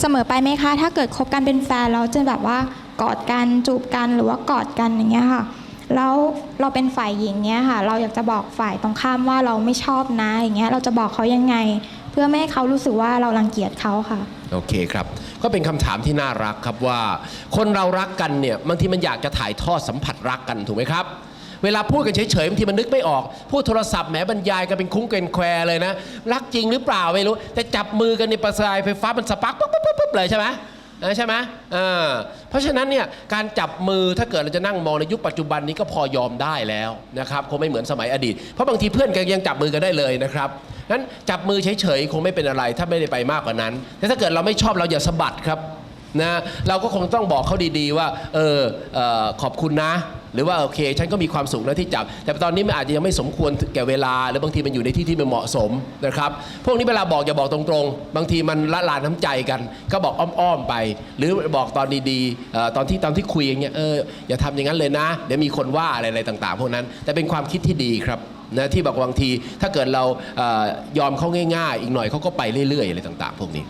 เสมอไปไหมคะ ถ้าเกิดคบกันเป็นแฟนเราจะแบบว่ากอดกันจูบกันหรือว่ากอดกันอย่างเงี้ยค่ะแล้วเราเป็นฝ่ายหญิงเนี้ยค่ะ เราอยากจะบอกฝ่ายตรงข้ามว่าเราไม่ชอบนะอย่างเงี้ยเราจะบอกเขายังไง เพื่อไม่ให้เขารู้สึกว่าเรารังเกียจเขาค่ะ โอเคครับ ก็เป็นคำถามที่น่ารักครับว่า คนเรารักกันเนี่ยบางทีมันอยากจะถ่ายทอดสัมผัสรักกันถูกไหมครับ เวลาพูดกันเฉยๆบางทีมันนึกไม่ออก พูดโทรศัพท์แหมบรรยายกันเป็นคุ้งเกนแควเลยนะ รักจริงหรือเปล่าไม่รู้ แต่จับมือกันในประสายไฟฟ้ามันสปาร์กปุ๊บปุ๊บปุ๊บเลยใช่ไหมใช่ไหมเออเพราะฉะนั้นเนี่ยการจับมือถ้าเกิดเราจะนั่งมองในยุคปัจจุบันนี้ก็พอยอมได้แล้วนะครับคงไม่เหมือนสมัยอดีต เพราะบางทีเพื่อนกันยังจับมือกันได้เลยนะครับนั้นจับมือเฉยๆคงไม่เป็นอะไร ถ้าไม่ได้ไปมากกว่านั้น แต่ถ้าเกิดเราไม่ชอบเราอย่าสะบัดครับ นะเราก็คงต้องบอกเขาดีๆว่าเออเออขอบคุณนะ หรือว่าโอเค ฉันก็มีความสุขนะที่จับ แต่ตอนนี้มันอาจจะยังไม่สมควรแก่เวลา หรือบางทีมันอยู่ในที่ที่มันเหมาะสมนะครับพวกนี้เวลาบอกอย่าบอกตรงๆ บางทีมันละลานน้ำใจกัน ก็บอกอ้อมๆไป หรือบอกตอนดีๆตอนที่ตอนที่คุยอย่างเงี้ยเอออย่าทำอย่างนั้นเลยนะ เดี๋ยวมีคนว่าอะไรอะไรต่าง ๆ พวกนั้น แต่เป็นความคิดที่ดีครับนะที่บอกบางทีถ้าเกิดเรายอมเขาง่าย ๆ อีกหน่อยเขาก็ไปเรื่อยๆอะไรต่าง ๆ พวกนี้